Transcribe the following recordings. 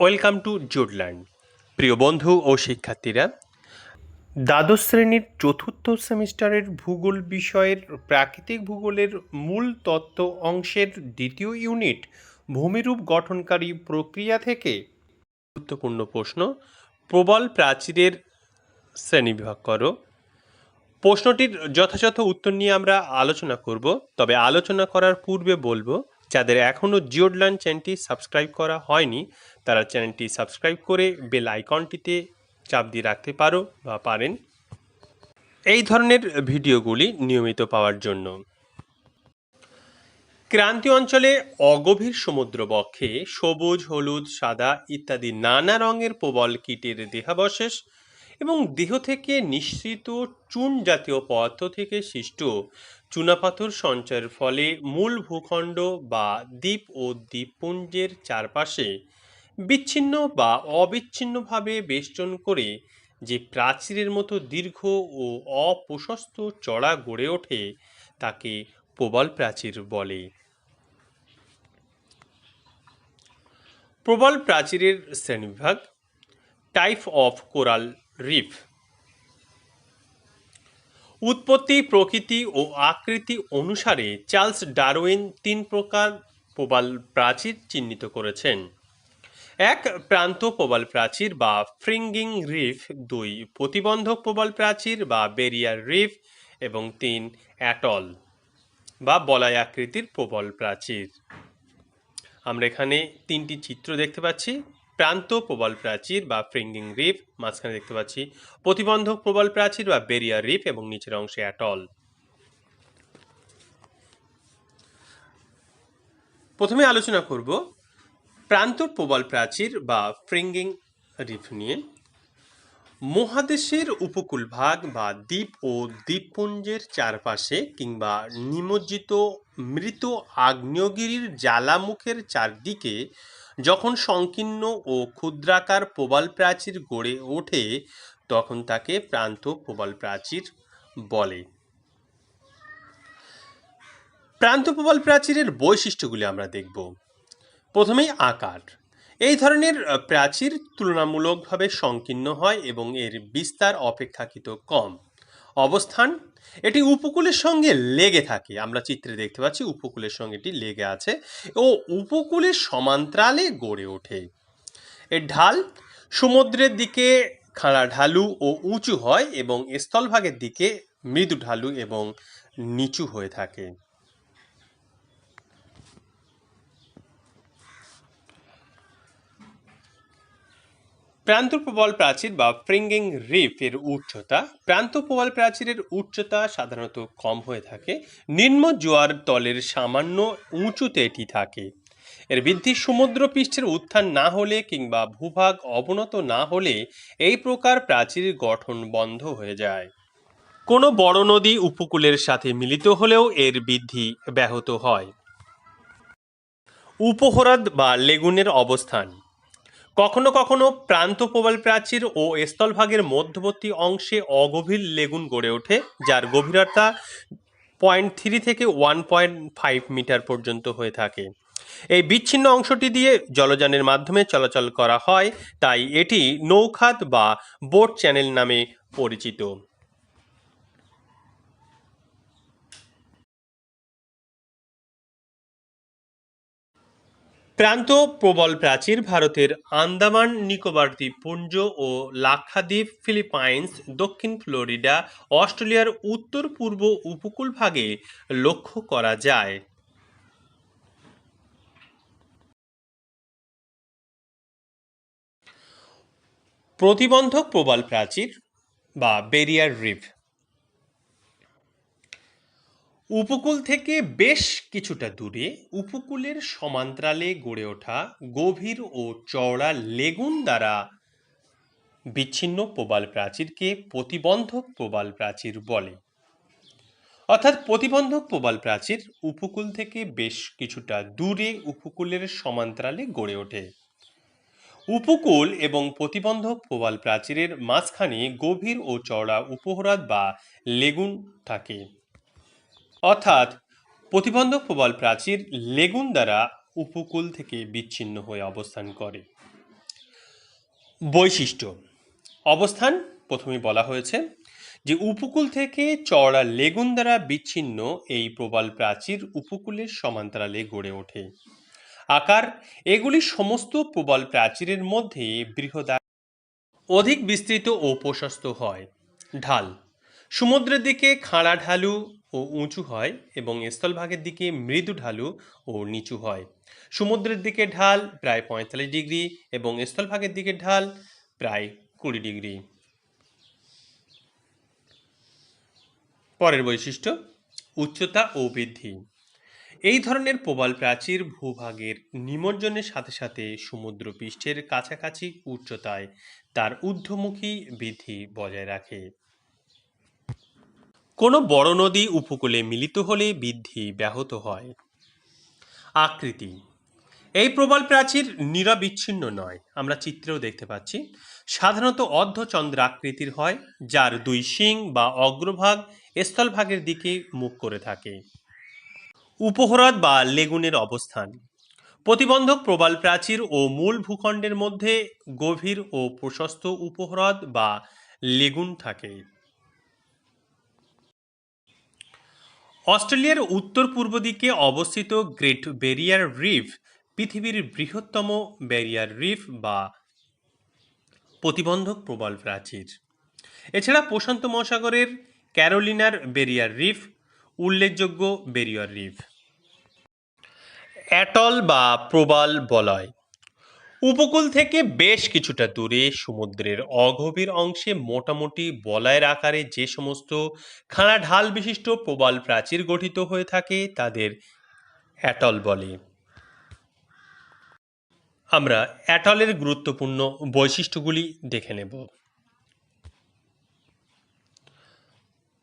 Welcome to জুডল্যান্ড। প্রিয় বন্ধু ও শিক্ষার্থীরা, দ্বাদশ শ্রেণির চতুর্থ সেমিস্টারের ভূগোল বিষয়ের প্রাকৃতিক ভূগোলের মূল তত্ত্ব অংশের দ্বিতীয় ইউনিট ভূমিরূপ গঠনকারী প্রক্রিয়া থেকে গুরুত্বপূর্ণ প্রশ্ন, প্রবল প্রাচীরের শ্রেণীবিভাগ করো। প্রশ্নটির যথাযথ উত্তর নিয়ে আমরা আলোচনা করব, তবে আলোচনা করার পূর্বে বলব, যাদের এখনও জিওডলান চ্যানেলটি সাবস্ক্রাইব করা হয়নি তারা চ্যানেলটি সাবস্ক্রাইব করে বেল আইকনটিতে চাপ দিয়ে রাখতে পারো বা পারেন। এই ধরনের ভিডিওগুলি নিয়মিত পাওয়ার জন্য ক্রান্তীয় অঞ্চলে অগভীর সমুদ্র বক্ষে সবুজ, হলুদ, সাদা ইত্যাদি নানা রঙের প্রবল কীটের দেহাবশেষ এবং দেহ থেকে নিঃসৃত চুন জাতীয় পদার্থ থেকে সৃষ্ট চুনাপাথর সঞ্চয়ের ফলে মূল ভূখণ্ড বা দ্বীপ ও দ্বীপপুঞ্জের চারপাশে বিচ্ছিন্ন বা অবিচ্ছিন্নভাবে বেষ্টন করে যে প্রাচীরের মতো দীর্ঘ ও অপ্রশস্ত চড়া গড়ে ওঠে, তাকে প্রবল প্রাচীর বলে। প্রবল প্রাচীরের শ্রেণীবিভাগ, টাইপ অফ কোরাল রিফ। উৎপত্তি প্রকৃতি ও আকৃতি অনুসারে চার্লস ডারউইন তিন প্রকার প্রবাল প্রাচীর চিহ্নিত করেছেন। এক প্রান্ত প্রবাল প্রাচীর বা ফ্রিঙ্গিং রিফ, দুই প্রতিবন্ধক প্রবাল প্রাচীর বা বেরিয়ার রিফ, এবং তিন অ্যাটল বা বলয় আকৃতির প্রবল প্রাচীর। আমরা এখানে তিনটি চিত্র দেখতে পাচ্ছি। প্রান্ত প্রবল প্রাচীর বা ফ্রিঙ্গিং রিফ, মাঝখানে দেখতে পাচ্ছি প্রতিবন্ধক প্রবল প্রাচীর বা বেরিয়ার রিফ এবং নিচের অংশে অ্যাটল। প্রথমে আলোচনা করব প্রান্ত প্রবল প্রাচীর বা ফ্রিঙ্গিং রিফ নিয়ে মহাদেশের উপকূল ভাগ বা দ্বীপ ও দ্বীপপুঞ্জের চারপাশে কিংবা নিমজ্জিত মৃত আগ্নেয়গিরির জ্বালামুখের চারদিকে যখন সংকীর্ণ ও ক্ষুদ্রাকার প্রবাল প্রাচীর গড়ে ওঠে, তখন তাকে প্রান্ত প্রবাল প্রাচীর বলে। প্রান্ত প্রবাল প্রাচীরের বৈশিষ্ট্যগুলি আমরা দেখব। প্রথমেই আকার। এই ধরনের প্রাচীর তুলনামূলকভাবে সংকীর্ণ হয় এবং এর বিস্তার অপেক্ষাকৃত কম। অবস্থান, এটি উপকূলের সঙ্গে লেগে থাকে। আমরা চিত্রে দেখতে পাচ্ছি উপকূলের সঙ্গে এটি লেগে আছে ও উপকূলের সমান্তরালে গড়ে ওঠে। এর ঢাল সমুদ্রের দিকে খাড়া ঢালু ও উঁচু হয় এবং স্থলভাগের দিকে মৃদু ঢালু এবং নিচু হয়ে থাকে। প্রান্ত প্রবল প্রাচীর বা ফ্রিঙ্গিং রিফ এর উচ্চতা প্রান্ত প্রবল প্রাচীরের উচ্চতা সাধারণত কম হয়ে থাকে। নিম্ন জোয়ার তলের সামান্য উঁচুতে এটি থাকে। এর বৃদ্ধি সমুদ্র পৃষ্ঠের উত্থান না হলে কিংবা ভূভাগ অবনত না হলে এই প্রকার প্রাচীর গঠন বন্ধ হয়ে যায়। কোনো বড় নদী উপকূলের সাথে মিলিত হলেও এর বৃদ্ধি ব্যাহত হয়। উপহ্রদ বা লেগুনের অবস্থান। কখনো কখনো প্রান্ত প্রবাল প্রাচীর ও স্থলভাগের মধ্যবর্তী অংশে অগভীর লেগুন গড়ে ওঠে, যার গভীরতা পয়েন্ট থ্রি থেকে ওয়ান পয়েন্ট ফাইভ মিটার পর্যন্ত হয়ে থাকে। এই বিচ্ছিন্ন অংশটি দিয়ে জলযানের মাধ্যমে চলাচল করা হয়, তাই এটি নৌখাত বা বোট চ্যানেল নামে পরিচিত। প্রান্ত প্রবল প্রাচীর ভারতের আন্দামান, নিকোবর দ্বীপপুঞ্জ ও লাক্ষাদ্বীপ ফিলিপাইন্স, দক্ষিণ ফ্লোরিডা, অস্ট্রেলিয়ার উত্তর পূর্ব উপকূল ভাগে লক্ষ্য করা যায়। প্রতিবন্ধক প্রবাল প্রাচীর বা বেরিয়ার রিফ। উপকূল থেকে বেশ কিছুটা দূরে উপকূলের সমান্তরালে গড়ে ওঠা গভীর ও চওড়া লেগুন দ্বারা বিচ্ছিন্ন প্রবাল প্রাচীরকে প্রতিবন্ধক প্রবাল প্রাচীর বলে। অর্থাৎ প্রতিবন্ধক প্রবাল প্রাচীর উপকূল থেকে বেশ কিছুটা দূরে উপকূলের সমান্তরালে গড়ে ওঠে। উপকূল এবং প্রতিবন্ধক প্রবাল প্রাচীরের মাঝখানে গভীর ও চওড়া উপহ্রদ বা লেগুন থাকে। অর্থাৎ প্রতিবন্ধক প্রবল প্রাচীর লেগুন দ্বারা উপকূল থেকে বিচ্ছিন্ন হয়ে অবস্থান করে। বৈশিষ্ট্য, অবস্থান প্রথমে বলা হয়েছে যে উপকূল থেকে চওড়া লেগুন দ্বারা বিচ্ছিন্ন এই প্রবাল প্রাচীর উপকূলের সমান্তরালে গড়ে ওঠে। আকার, এগুলি সমস্ত প্রবাল প্রাচীরের মধ্যে বৃহদা অধিক বিস্তৃত ও প্রশস্ত হয়। ঢাল, সমুদ্রের দিকে খাড়া ঢালু ও উঁচু হয় এবং স্থলভাগের দিকে মৃদু ঢালু ও নিচু হয়। সমুদ্রের দিকে ঢাল প্রায় পঁয়তাল্লিশ ডিগ্রি এবং স্থলভাগের দিকে ঢাল প্রায় কুড়ি ডিগ্রি। পরের বৈশিষ্ট্য, উচ্চতা ও বৃদ্ধি। এই ধরনের প্রবাল প্রাচীর ভূভাগের নিমজ্জনের সাথে সাথে সমুদ্র পৃষ্ঠের কাছাকাছি উচ্চতায় তার ঊর্ধ্বমুখী বৃদ্ধি বজায় রাখে। কোনো বড় নদী উপকূলে মিলিত হলে বৃদ্ধি ব্যাহত হয়। আকৃতি। এই প্রবাল প্রাচীর নিরবিচ্ছিন্ন নয়। আমরা চিত্রেও দেখতে পাচ্ছি। সাধারণত অর্ধচন্দ্র আকৃতির হয়, যার দুই শিং বা অগ্রভাগ স্থলভাগের দিকে মুখ করে থাকে। উপহ্রদ বা লেগুনের অবস্থান। প্রতিবন্ধক প্রবাল প্রাচীর ও মূল ভূখণ্ডের মধ্যে গভীর ও প্রশস্ত উপহ্রদ বা লেগুন থাকে। অস্ট্রেলিয়ার উত্তর পূর্ব দিকে অবস্থিত গ্রেট ব্যারিয়ার রিফ, পৃথিবীর বৃহত্তম ব্যারিয়ার রিফ বা প্রতিবন্ধক প্রবাল প্রাচীর। এছাড়া প্রশান্ত মহাসাগরের ক্যারোলিনার বেরিয়ার রিফ, উল্লেখযোগ্য বেরিয়ার রিফ। অ্যাটল বা প্রবাল বলয়। উপকূল থেকে বেশ কিছুটা দূরে সমুদ্রের অগভীর অংশে মোটামুটি বলয়ের আকারে যে সমস্ত খাড়া ঢাল বিশিষ্ট প্রবাল প্রাচীর গঠিত হয়ে থাকে, তাদের অ্যাটল বলে। আমরা অ্যাটলের গুরুত্বপূর্ণ বৈশিষ্ট্যগুলি দেখে নেব।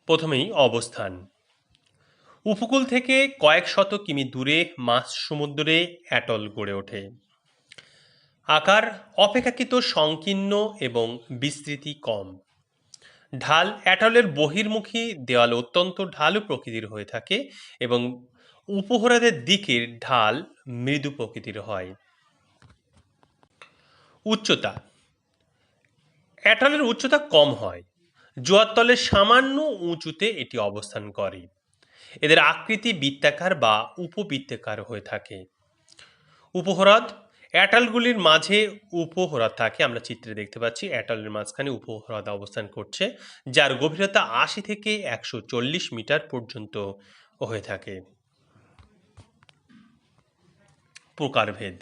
প্রথমেই অবস্থান। উপকূল থেকে কয়েক শত কিমি দূরে মাছ সমুদ্রে অ্যাটল গড়ে ওঠে। আকার অপেক্ষাকৃত সংকীর্ণ এবং বিস্তৃতি কম। ঢাল অ্যাটলের বহির্মুখী দেওয়াল অত্যন্ত ঢালু প্রকৃতির হয়ে থাকে এবং উপহ্রদের দিকের ঢাল মৃদু প্রকৃতির হয়। উচ্চতা। অ্যাটলের উচ্চতা কম হয়। জোয়ার তলের সামান্য উঁচুতে এটি অবস্থান করে। এদের আকৃতি বৃত্তাকার বা উপবৃত্তাকার হয়ে থাকে। উপহ্রদ অ্যাটালগুলির মাঝে উপহ্রদ থাকে, আমরা চিত্রে দেখতে পাচ্ছি। অ্যাটালের মাঝখানে উপহ্রদ অবস্থান করছে, যার গভীরতা আশি থেকে একশো চল্লিশ মিটার পর্যন্ত হয়ে থাকে। প্রকারভেদ।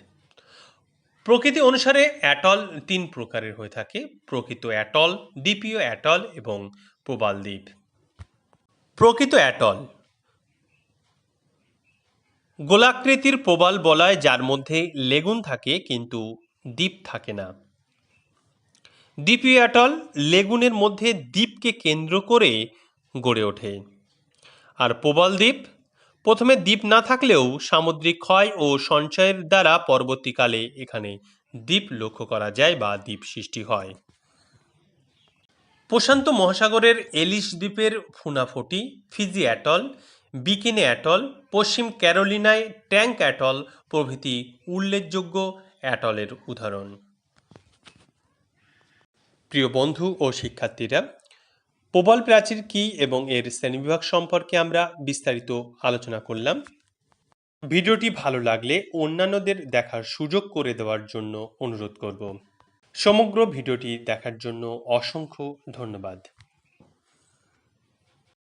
প্রকৃতি অনুসারে অ্যাটল তিন প্রকারের হয়ে থাকে, প্রকৃত অ্যাটল, দ্বীপীয় অ্যাটল এবং প্রবাল দ্বীপ। প্রকৃত অ্যাটল গোলাকৃতির প্রবাল বলয় যার মধ্যে লেগুন থাকে কিন্তু দ্বীপ থাকে না। দ্বীপীয় অ্যাটল লেগুনের মধ্যে দ্বীপকে কেন্দ্র করে গড়ে ওঠে। আর প্রবাল দ্বীপ? প্রথমে দ্বীপ না থাকলেও সামুদ্রিক ক্ষয় ও সঞ্চয়ের দ্বারা পরবর্তীকালে এখানে দ্বীপ লক্ষ্য করা যায় বা দ্বীপ সৃষ্টি হয়। প্রশান্ত মহাসাগরের এলিশ দ্বীপের Funafuti Fiji atoll Bikini atoll, পশ্চিম ক্যারোলিনায় ট্যাঙ্ক অ্যাটল প্রভৃতি উল্লেখযোগ্য অ্যাটলের উদাহরণ। প্রিয় বন্ধু ও শিক্ষার্থীরা, প্রবল প্রাচীর কি এবং এর শ্রেণীবিভাগ সম্পর্কে আমরা বিস্তারিত আলোচনা করলাম। ভিডিওটি ভালো লাগলে অন্যান্যদের দেখার সুযোগ করে দেওয়ার জন্য অনুরোধ করব। সমগ্র ভিডিওটি দেখার জন্য অসংখ্য ধন্যবাদ।